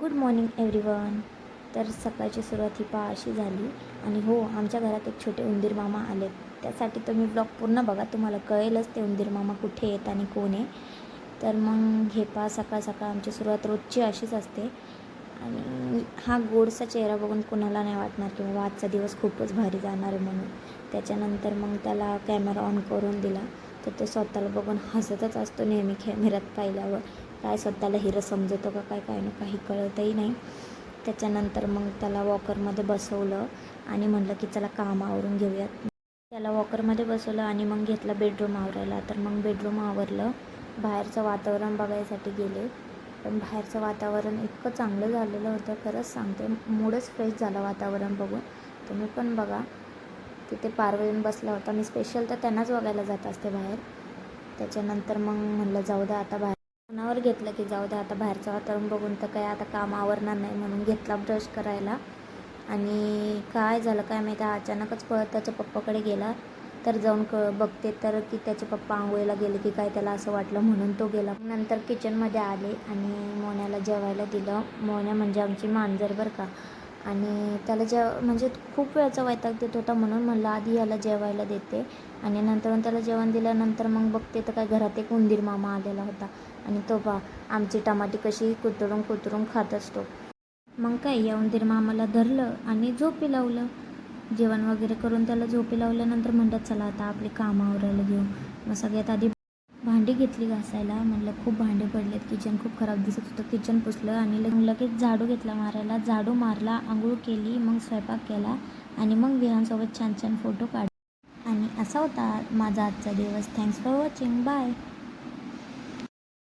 Good morning everyone तर सकाळची सुरुवात ही पा अशी झाली. आणि हो आमच्या घरात एक छोटे उंदीर मामा आले. त्यासाठी तुम्ही ब्लॉग पूर्ण बघा. तुम्हाला कळेलच ते उंदीर मामा कुठे येत आणि कोण आहे. तर मग हे पा सकाळ सकाळ आमची सुरुवात रोजची अशीच असते. आणि हा गोडसा चेहरा बघून कोणाला नाही वाटणार की बाबा आजचा दिवस खूपच भारी जाणार आहे म्हणून. त्याच्यानंतर मग त्याला कॅमेरा ऑन करून दिला. तर तो स्वतःला बघून हसतच असतो नेहमी कॅमेऱ्यात पाहिल्यावर. काय स्वतःला हिरं समजतो का काय काय ना काही कळतही नाही. त्याच्यानंतर मग त्याला वॉकरमध्ये बसवलं आणि म्हणलं की चला काम आवरून घेऊयात. त्याला वॉकरमध्ये बसवलं आणि मग घेतलं बेडरूम आवरायला. तर मग बेडरूम आवरलं. बाहेरचं वातावरण बघायसाठी गेले. पण बाहेरचं वातावरण इतकं चांगलं झालेलं होतं. खरंच सांगते मूडच फ्रेश झालं वातावरण बघून. तुम्ही पण बघा. तिथे पारवेन येऊन बसला होता. मी स्पेशल तर त्यांनाच बघायला जात असते बाहेर. त्याच्यानंतर मग म्हणलं जाऊ द्या आता बाहेर मनावर घेतलं की जाऊ द्या आता बाहेरचं वातावरण बघून तर काय आता काम आवरणार नाही म्हणून घेतला ब्रश करायला. आणि काय झालं काय माहिती अचानकच पळत त्याच्या पप्पाकडे गेला. तर जाऊन क बघते तर की त्याचे पप्पा आंघोळीला गेले की काय त्याला असं वाटलं म्हणून तो गेला. नंतर किचनमध्ये आले आणि मोन्याला जेवायला दिलं. मोन्या म्हणजे आमची मांजर बरं का. आणि त्याला जेव म्हणजे खूप वेळचा वैताग देत होता म्हणून म्हणलं आधी याला जेवायला देते. आणि नंतर त्याला जेवण दिल्यानंतर मग बघते तर काय घरात एक उंदीर मामा आलेला होता. आणि तो पा आमची टमाटी कशी कुतरून कुतरून खात असतो. मग काय या उंदीर मामाला धरलं आणि झोपी लावलं. जेवण वगैरे करून त्याला झोपी लावल्यानंतर म्हणतात चला आता आपली कामं आवरायला घेऊ. मग सगळ्यात आधी भांडी घेतली घासायला. म्हणलं खूप भांडे पडलेत. किचन खूप खराब दिसत होतं. किचन पुसलं आणि लगेच झाडू घेतला मारायला. झाडू मारला आंघोळ केली मग स्वयंपाक केला आणि मग विहांसोबत छान छान फोटो काढ आणि असा होता माझा आजचा दिवस. Thanks for watching bye